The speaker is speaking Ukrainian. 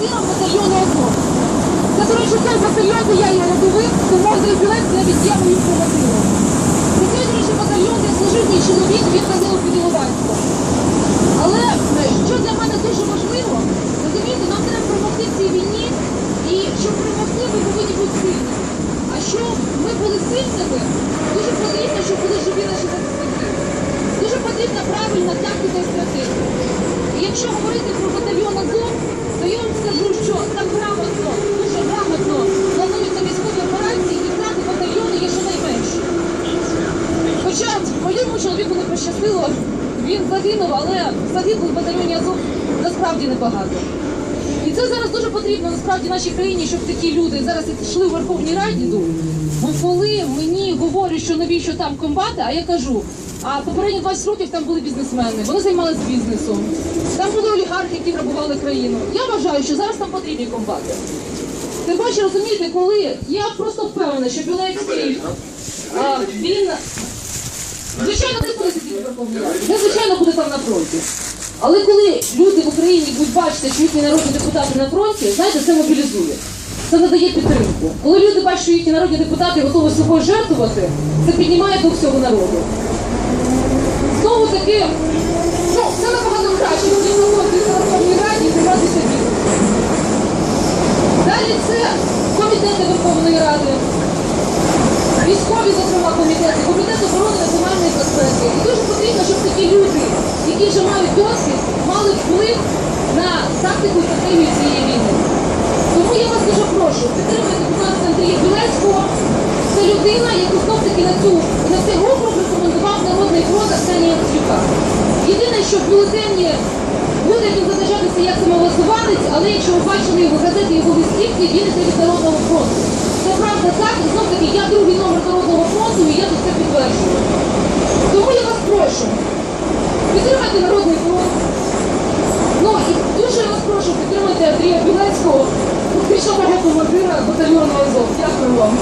командиром батальйону Азов. Це, до речі, той батальйон, де я його родовив, тому Андрій Білець навіть є моїм командиром. Це той, до речі, батальйон, де служив мій чоловік, він казав під. Але що для мене дуже важливо, розумієте, нам треба перемогти в цій війні, і щоб перемогти, ми повинні бути сильними. А щоб ми були сильними, дуже потрібно, щоб були живі наші захисники. Дуже потрібна правильна тактика і стратегія. І якщо говорити про батальйон Азов, то я вам скажу, що так грамотно, дуже грамотно плануються військові операції, і втрати батальйону є щонайменше. Хоча моєму чоловіку не пощастило, він загинув, але загиблих в батальйоні Азов насправді небагато. І це зараз дуже потрібно насправді нашій країні, щоб такі люди зараз йшли в Верховній Раді. Бо коли мені говорять, що навіщо там комбати, а я кажу, а попередні 20 років там були бізнесмени, вони займалися бізнесом. Там були олігархи, які грабували країну. Я вважаю, що зараз там потрібні комбати. Тим паче, розумієте, коли я просто впевнена, що Білецький, він Звичайно, не буде сидіти в Верховній Раді. Він, звичайно, буде там на фронті. Але коли люди в Україні будуть бачити, що їхні народні депутати на фронті, знаєте, це мобілізує. Це надає підтримку. Коли люди бачать, що їхні народні депутати готові собою жертвувати, це піднімає до всього народу. Знову таки, ну, це набагато краще, ніж знаходитися на Верховній Раді і займатися бізнесом. Далі це комітети Верховної Ради військові, зокрема, комітети, комітет оборони національної безпеки. І дуже потрібно, щоб такі люди, які вже мають досвід, мали вплив на і стратегію цієї війни. Тому я вас дуже прошу, підтримайте, ласка, Андрія Білецького. Це людина, яку знов-таки на цю на цей округ рекомендував Народний фронт Арсенія Яцюка. Єдине, що в бюлетені буде він зазначатися як самовласуванець, але якщо ви бачили його газети, його листівки, він іде від Народного фронту. Це правда так, і знов таки я другий номер Народного фронту, і я тут це підтверджую. Тому я вас прошу, підтримайте Народний фронт. Ну і дуже вас прошу підтримати Андрія Білецького, мого командира батальйону Азов. Дякую вам.